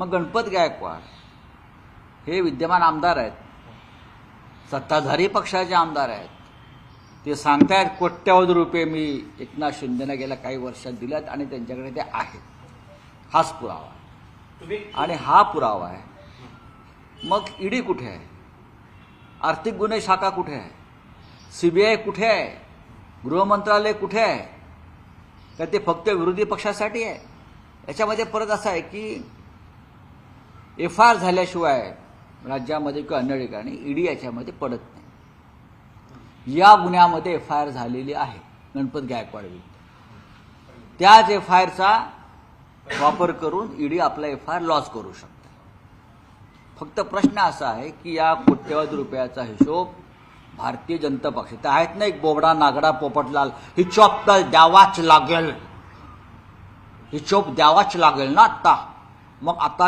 मग गणपत गायकवाड हे विद्यमान आमदार आहेत. सत्ताधारी पक्षाचे आमदार आहेत. ते सांगतायत कोट्यवधी रुपये मी एकनाथ शिंदेना गेल्या काही वर्षात दिल्यात आणि त्यांच्याकडे ते आहेत. हाच पुरावा आणि हा पुरावा आहे. मग ईडी कुठे आहे? आर्थिक गुन्हे शाखा कुठे आहे? सीबीआय कुठे आहे? गृहमंत्रालय कुठे आहे? का ते फक्त विरोधी पक्षासाठी आहे. याच्यामध्ये परत असं आहे की एफ आय आर झाल्याशिवाय राज्यामध्ये किंवा अन्य ठिकाणी ईडी याच्यामध्ये पडत नाही. या गुन्ह्यामध्ये एफ आय आर झालेली आहे गणपत गायकवाड विरुद्ध. त्याच एफ आय आरचा वापर करून ईडी आपला एफ आय आर लॉस करू शकते. फक्त प्रश्न असा आहे की या कोट्यवधी रुपयाचा हिशोब भारतीय जनता पक्ष ते आहेत ना एक बोबडा नागडा पोपटलाल हिशोब तर द्यावाच लागेल. हिशोब द्यावाच लागेल ना आत्ता मग आता